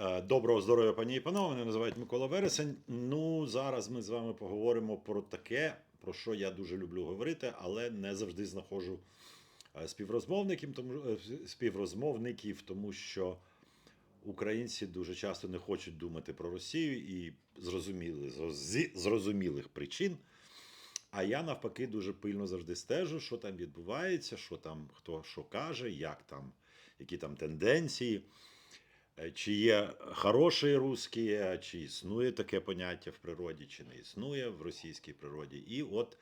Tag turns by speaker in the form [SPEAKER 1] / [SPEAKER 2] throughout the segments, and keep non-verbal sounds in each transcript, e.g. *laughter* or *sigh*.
[SPEAKER 1] Е, Доброго здоров'я, пані і панове. Мене називають Микола Вересень. Ну, зараз ми з вами поговоримо про таке, про що я дуже люблю говорити, але не завжди знаходжу е, співрозмовників, тому, е, співрозмовників, тому що українці дуже часто не хочуть думати про Росію і зрозуміли, зрозумілих причин. А я навпаки дуже пильно завжди стежу, що там відбувається, що там хто що каже, як там, які там тенденції. Е, Чи є хороші русські, чи існує таке поняття в природі, чи не існує в російській природі. І от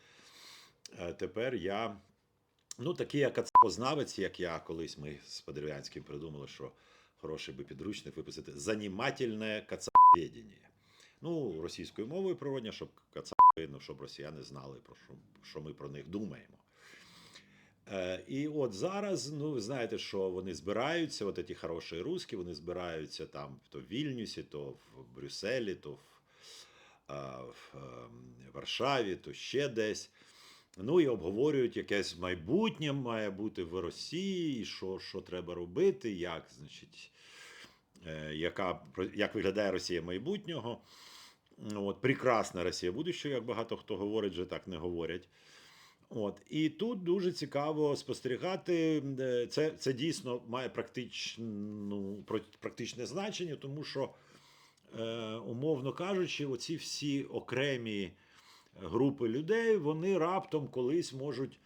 [SPEAKER 1] е, тепер я, ну такий як кацапознавець, як я колись ми з Подерев'янським придумали, що хороший би підручник виписати занімательне кацапвєдіння. Ну, російською мовою природня, щоб кацапи, ну, щоб росіяни знали, про що, що ми про них думаємо. Е, І от зараз, ну ви знаєте, що вони збираються, от ці хороші русські, вони збираються там то в Вільнюсі, то в Брюсселі, то в, а, в ем, Варшаві, то ще десь. Ну і обговорюють якесь майбутнє має бути в Росії, що, що треба робити, як, значить, е, яка, як виглядає Росія майбутнього. Ну, От, прекрасна Росія будущого, як багато хто говорить, вже так не говорять. От і тут дуже цікаво спостерігати. Це, це дійсно має практичну, практичне значення, тому що, е, умовно кажучи, оці всі окремі групи людей, вони раптом колись можуть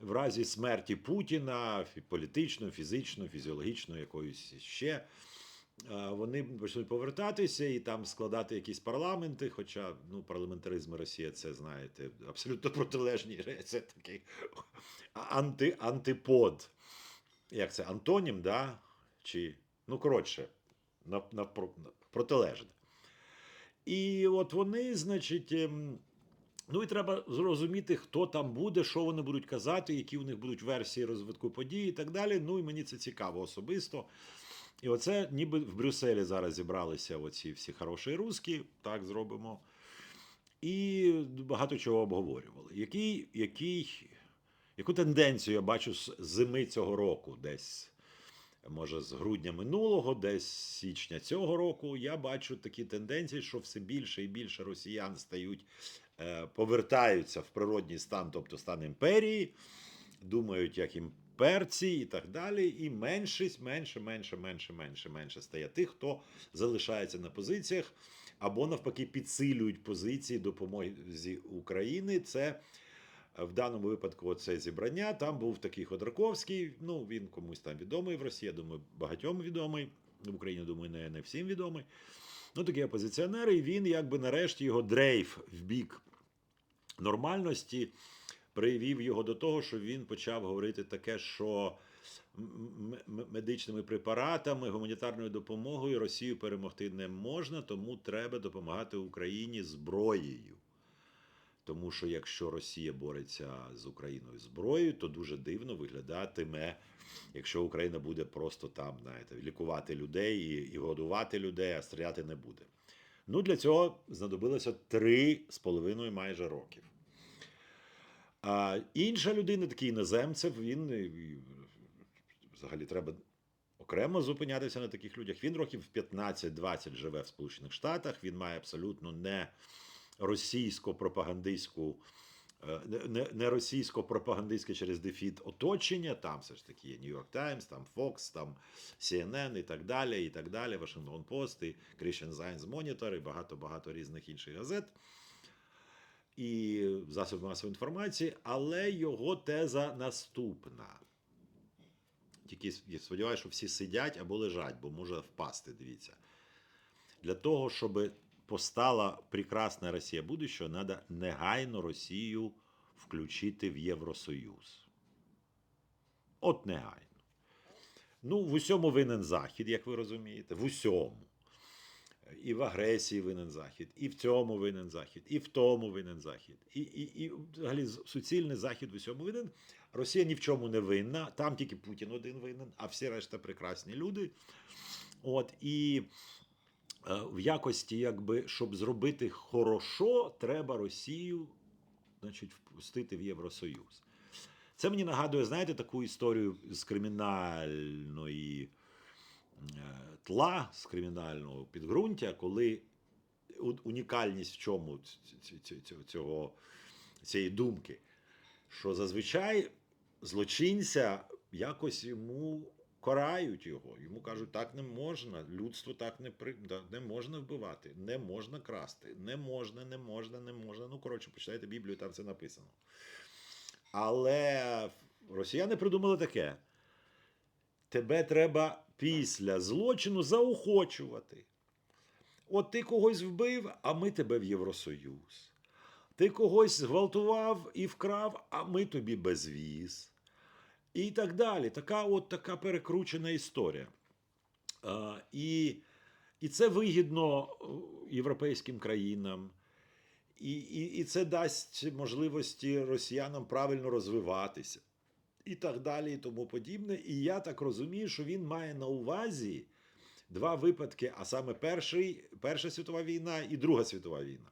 [SPEAKER 1] в разі смерті Путіна, політично, фізично, фізіологічно, якоюсь ще. Е, Вони почнуть повертатися і там складати якісь парламенти. Хоча ну, парламентаризм і Росія, це знаєте, абсолютно *laughs* протилежні. Це такий анти, антипод. Як це? Антонім, да? Чи, ну, коротше, нав, навпро- протилежне. І от вони, значить, ем, ну і треба зрозуміти, хто там буде, що вони будуть казати, які у них будуть версії розвитку подій і так далі. Ну і мені це цікаво особисто. І оце ніби в Брюсселі зараз зібралися оці всі хороші русські, так зробимо. І багато чого обговорювали. Який, який, яку тенденцію я бачу з зими цього року, десь, може, з грудня минулого, десь з січня цього року, я бачу такі тенденції, що все більше і більше росіян стають, е, повертаються в природній стан, тобто стан імперії, думають, як імперці і так далі. І меншість, менше, менше, менше, менше, менше стає тих, хто залишається на позиціях або навпаки підсилюють позиції допомоги України. Це в даному випадку це зібрання. Там був такий Ходорковський. Ну він комусь там відомий в Росії. Я думаю, багатьом відомий. В Україні, думаю, не, не всім відомий. Ну, такий опозиціонер, і він якби нарешті його дрейф в бік нормальності привів його до того, що він почав говорити таке, що медичними препаратами, гуманітарною допомогою Росію перемогти не можна, тому треба допомагати Україні зброєю. Тому що якщо Росія бореться з Україною зброєю, то дуже дивно виглядатиме, якщо Україна буде просто там, знаєте, лікувати людей і, і годувати людей, а стріляти не буде. Ну, для цього знадобилося три з половиною майже років. А інша людина, такий іноземцев, він е, взагалі треба окремо зупинятися на таких людях. Він років 15-20 живе в Сполучених Штатах. Він має абсолютно не російсько-пропагандистську. е, не- Не, не російсько-пропагандистське через дефіт оточення, там все ж таки є Нью-Йорк Таймс, там Fox, там CNN і так далі, і так далі, Вашингтон Пост, і Christian Science Monitor, і багато-багато різних інших газет і засоби масової інформації, але його теза наступна. Тільки сподіваюся, що всі сидять або лежать, бо може впасти. Дивіться. Для того, щоб постала прекрасна Росія будущого, треба негайно Росію включити в Євросоюз. От негайно. Ну, в усьому винен Захід, як ви розумієте, в усьому. І в агресії винен Захід, і в цьому винен Захід, і в тому винен Захід. І, і, і взагалі суцільний Захід в усьому винен. Росія ні в чому не винна, там тільки Путін один винен, а всі решта прекрасні люди. От, і е, в якості, якби, щоб зробити хорошо, треба Росію значить, впустити в Євросоюз. Це мені нагадує, знаєте, таку історію з кримінальної тла з кримінального підґрунтя, коли унікальність в чому цього, цієї думки, що зазвичай злочинця якось йому карають його. Йому кажуть, так не можна, людство так не при... не можна вбивати, не можна красти, не можна, не можна, не можна. Ну, коротше, почитайте Біблію, там це написано. Але росіяни придумали таке: тебе треба після злочину заохочувати. От ти когось вбив, а ми тебе в Євросоюз. Ти когось зґвалтував і вкрав, а ми тобі безвіз. І так далі. Така от така перекручена історія. А, і, і це вигідно е, європейським країнам. І, і, і це дасть можливості росіянам правильно розвиватися. І так далі, і тому подібне. І я так розумію, що він має на увазі два випадки, а саме перший, Перша світова війна і Друга світова війна.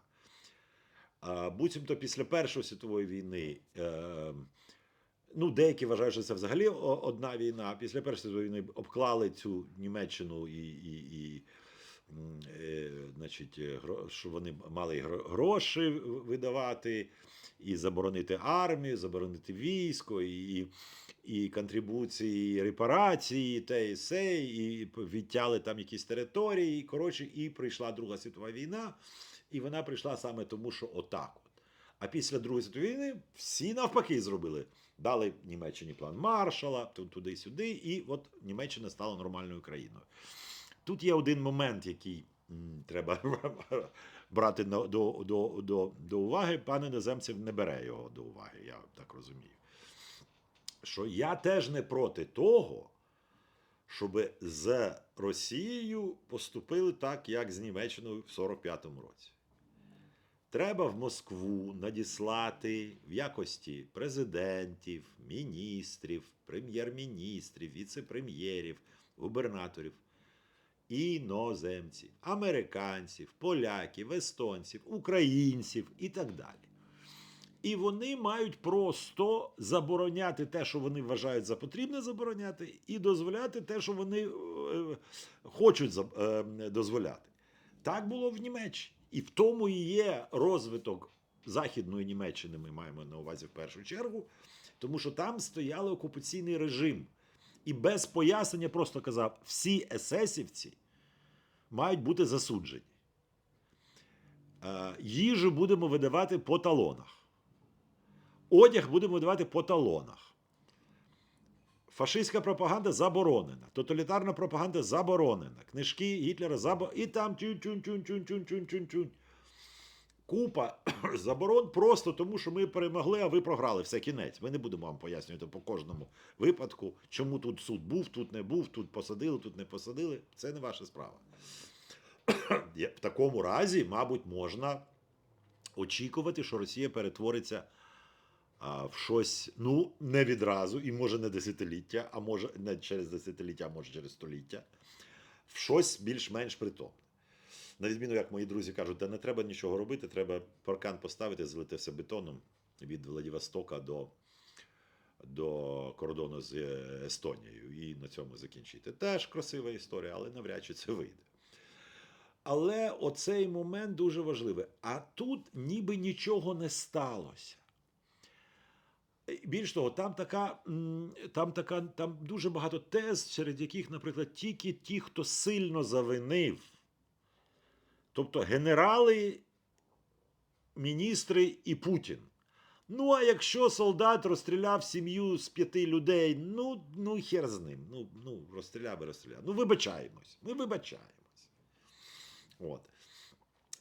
[SPEAKER 1] Буцімто після Першої світової війни, е, ну, деякі вважають, що це взагалі одна війна. Після Першої світової війни обклали цю Німеччину і, і, і значить, е, що вони мали гроші видавати, і заборонити армію, заборонити військо, і, і контрибуції, і репарації, і те і се, і відтяли там якісь території. І, коротше, і прийшла Друга світова війна, і вона прийшла саме тому, що отак. А після Другої світової війни всі навпаки зробили. Дали Німеччині план Маршала, туди-сюди, і от Німеччина стала нормальною країною. Тут є один момент, який м, треба *laughs* брати до, до, до, до уваги. Пан іноземців не бере його до уваги, я так розумію. Що я теж не проти того, щоб з Росією поступили так, як з Німеччиною в 45-му році. Треба в Москву надіслати в якості президентів, міністрів, прем'єр-міністрів, віце-прем'єрів, губернаторів, іноземців, американців, поляків, естонців, українців і так далі. І вони мають просто забороняти те, що вони вважають за потрібне забороняти, і дозволяти те, що вони е, хочуть е, дозволяти. Так було в Німеччині. І в тому і є розвиток Західної Німеччини, ми маємо на увазі в першу чергу, тому що там стояли окупаційний режим. І без пояснення просто казав: всі есесівці мають бути засуджені. Е, їжу будемо видавати по талонах. Одяг будемо видавати по талонах. Фашистська пропаганда заборонена. Тоталітарна пропаганда заборонена. Книжки Гітлера заборонені. І там тюнь-тюнь-тюнь-тюнь-тюнь-тюнь-тюнь-тюнь. Купа *clears throat* заборон просто тому, що ми перемогли, а ви програли все кінець. Ми не будемо вам пояснювати по кожному випадку, чому тут суд був, тут не був, тут посадили, тут не посадили. Це не ваша справа. *coughs* В такому разі, мабуть, можна очікувати, що Росія перетвориться в щось, ну, не відразу, і може не десятиліття, а може не через десятиліття, а може через століття, в щось більш-менш притомне. На відміну, як мої друзі кажуть, та не треба нічого робити, треба паркан поставити, залити все бетоном від Владивостока до, до кордону з е, Естонією і на цьому закінчити. Теж красива історія, але навряд чи це вийде. Але оцей момент дуже важливий. А тут ніби нічого не сталося. Більш того, там така, там така, там дуже багато тез, серед яких, наприклад, тільки ті, хто сильно завинив. Тобто генерали, міністри і Путін. Ну, а якщо солдат розстріляв сім'ю з п'яти людей, ну, ну хер з ним. Ну, ну розстріляв і розстріляв. Ну, вибачаємось. Ми вибачаємось. От.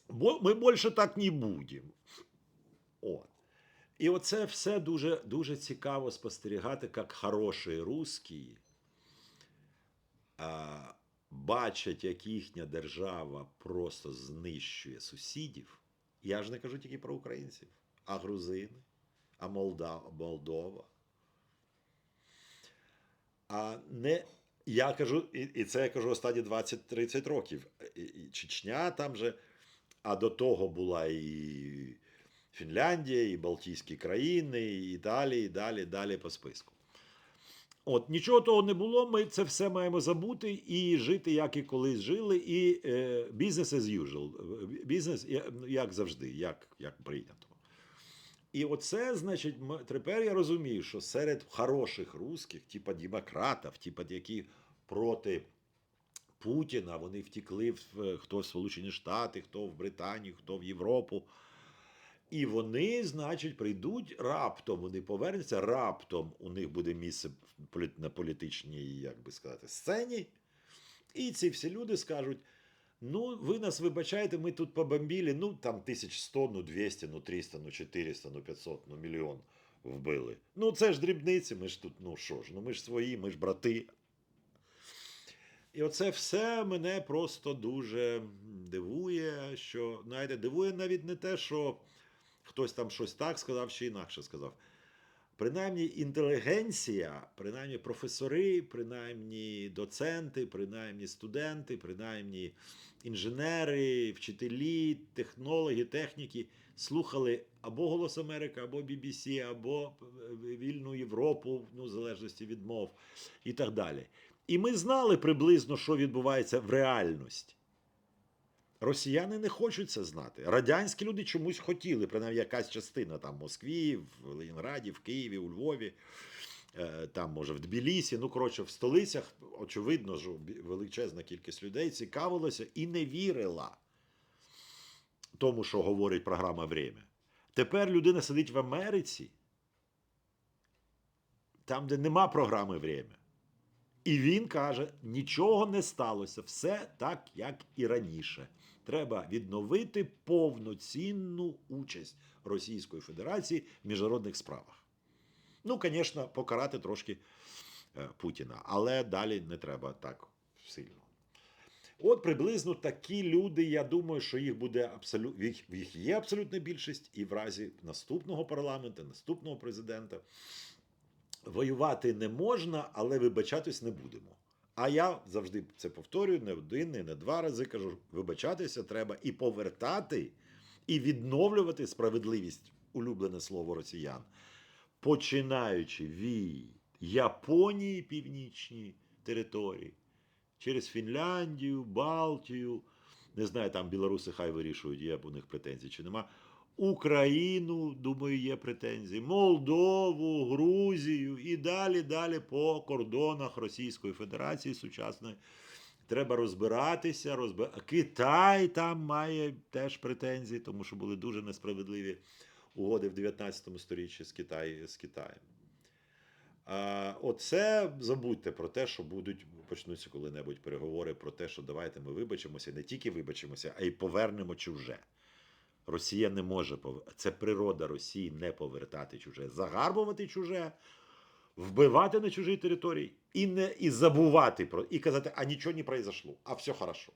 [SPEAKER 1] Бо ми більше так не будемо. От. І оце все дуже, дуже цікаво спостерігати, як хороші русські а, бачать, як їхня держава просто знищує сусідів. Я ж не кажу тільки про українців, а грузини, а Молдова. А не я кажу, і, і це я кажу останні 20-30 років. І, і Чечня там же, а до того була і Фінляндія, і Балтійські країни, і далі, і далі, далі по списку. От нічого того не було. Ми це все маємо забути і жити, як і колись жили, і е, business as usual. Бізнес як завжди, як, як прийнято. І оце, значить, тепер я розумію, що серед хороших русських, типа демократів, типа які проти Путіна, вони втекли в хто в Сполучені Штати, хто в Британію, хто в Європу. І вони, значить, прийдуть раптом, вони повернуться, раптом у них буде місце на політичній, як би сказати, сцені. І ці всі люди скажуть: ну, ви нас вибачаєте, ми тут побомбили, ну там 1100, ну 200, ну 300, ну 400, ну 500, ну мільйон вбили. Ну це ж дрібниці, ми ж тут, ну що ж, ну ми ж свої, ми ж брати. І оце все мене просто дуже дивує, що, знаєте, дивує навіть не те, що хтось там щось так сказав чи інакше сказав. Принаймні інтелігенція, принаймні професори, принаймні доценти, принаймні студенти, принаймні інженери, вчителі, технологи, техніки слухали або Голос Америки, або BBC, або е, Вільну Європу, ну, в залежності від мов і так далі. І ми знали приблизно, що відбувається в реальності. Росіяни не хочуть це знати. Радянські люди чомусь хотіли, принаймні якась частина там в Москві, в Ленінграді, в Києві, у Львові, е, там, може, в Тбілісі. Ну, коротше, в столицях, очевидно, що величезна кількість людей цікавилася і не вірила тому, що говорить програма Время. Тепер людина сидить в Америці, там, де нема програми Время. І він каже: нічого не сталося, все так, як і раніше. Треба відновити повноцінну участь Російської Федерації в міжнародних справах. Ну, звісно, покарати трошки е, Путіна, але далі не треба так сильно. От приблизно такі люди, я думаю, що їх буде абсолютно їх, їх є абсолютна більшість, і в разі наступного парламенту, наступного президента воювати не можна, але вибачатись не будемо. А я завжди це повторюю не один, не не два рази кажу: вибачатися треба і повертати, і відновлювати справедливість, улюблене слово росіян, починаючи від Японії північні території, через Фінляндію, Балтію. Не знаю, там білоруси хай вирішують, є у них претензії чи нема. Україну, думаю, є претензії, Молдову, Грузію і далі, далі по кордонах Російської Федерації сучасної. Треба розбиратися. Розби... Китай там має теж претензії, тому що були дуже несправедливі угоди в 19 сторіччі з, Китай... з Китаєм. А, оце забудьте про те, що будуть почнуться коли-небудь переговори про те, що давайте ми вибачимося, не тільки вибачимося, а й повернемо чуже. Росія не може це природа Росії не повертати чуже, загарбувати чуже, вбивати на чужій території і не і забувати про і казати, а нічого не произошло, а все хорошо.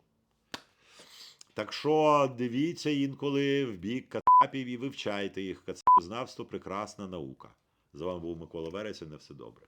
[SPEAKER 1] Так що дивіться інколи в бік кацапів і вивчайте їх. Кацапознавство прекрасна наука. З вами був Микола Вересень. На все добре.